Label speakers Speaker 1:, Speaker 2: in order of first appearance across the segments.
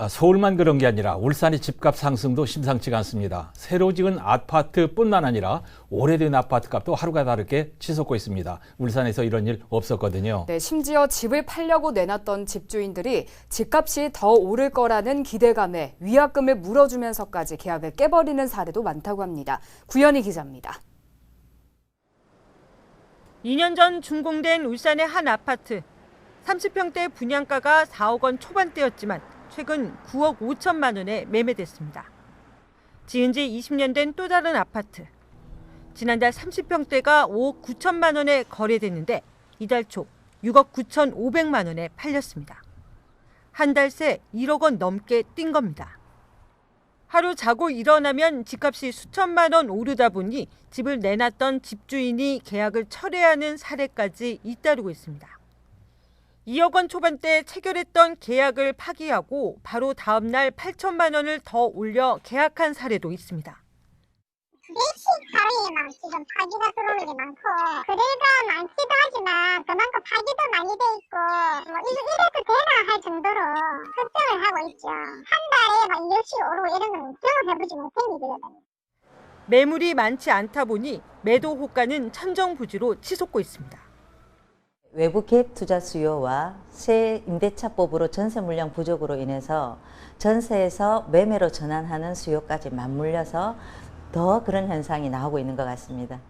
Speaker 1: 아, 서울만 그런 게 아니라 울산의 집값 상승도 심상치가 않습니다. 새로 지은 아파트뿐만 아니라 오래된 아파트 값도 하루가 다르게 치솟고 있습니다. 울산에서 이런 일 없었거든요.
Speaker 2: 네, 심지어 집을 팔려고 내놨던 집주인들이 집값이 더 오를 거라는 기대감에 위약금을 물어주면서까지 계약을 깨버리는 사례도 많다고 합니다. 구현희 기자입니다.
Speaker 3: 2년 전 준공된 울산의 한 아파트. 30평대 분양가가 4억 원 초반대였지만 최근 9억 5천만 원에 매매됐습니다. 지은 지 20년 된 또 다른 아파트. 지난달 30평대가 5억 9천만 원에 거래됐는데 이달 초 6억 9천 5백만 원에 팔렸습니다. 한 달 새 1억 원 넘게 뛴 겁니다. 하루 자고 일어나면 집값이 수천만 원 오르다 보니 집을 내놨던 집주인이 계약을 철회하는 사례까지 잇따르고 있습니다. 2억 원 초반대 체결했던 계약을 파기하고 바로 다음 날 8천만 원을 더 올려 계약한 사례도 있습니다.
Speaker 4: 대식 하루에 막 지금 파기가 들어오는 게 많고 거래가 많기도 하지만 그만큼 파기도 많이 돼 있고 뭐 이거 이래도 되나 할 정도로 걱정을 하고 있죠. 한 달에 막 10씩 오르고 이런 건 경험해보지 못한 일이거든요.
Speaker 3: 매물이 많지 않다 보니 매도 호가는 천정부지로 치솟고 있습니다.
Speaker 5: 외부 갭 투자 수요와 새 임대차법으로 전세 물량 부족으로 인해서 전세에서 매매로 전환하는 수요까지 맞물려서 더 그런 현상이 나오고 있는 것 같습니다.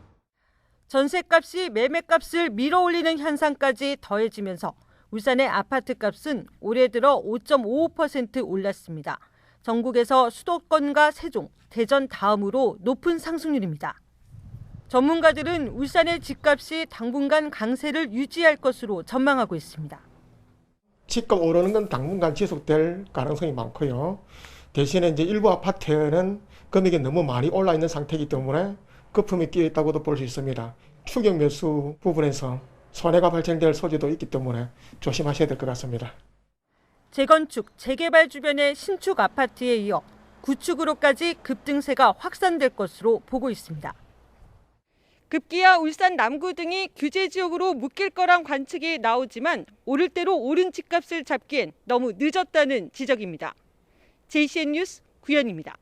Speaker 3: 전세값이 매매값을 밀어올리는 현상까지 더해지면서 울산의 아파트값은 올해 들어 5.55% 올랐습니다. 전국에서 수도권과 세종, 대전 다음으로 높은 상승률입니다. 전문가들은 울산의 집값이 당분간 강세를 유지할 것으로 전망하고 있습니다.
Speaker 6: 집값 오르는 건 당분간 지속될 가능성이 많고요. 대신에 이제 일부 아파트는 금액이 너무 많이 올라 있는 상태이기 때문에 거품이 끼어 있다고도 볼 수 있습니다. 추격 매수 부분에서 손해가 발생될 소지도 있기 때문에 조심하셔야 될 것 같습니다.
Speaker 3: 재건축, 재개발 주변의 신축 아파트에 이어 구축으로까지 급등세가 확산될 것으로 보고 있습니다. 급기야 울산 남구 등이 규제 지역으로 묶일 거란 관측이 나오지만 오를 대로 오른 집값을 잡기엔 너무 늦었다는 지적입니다. JCN 뉴스 구현입니다.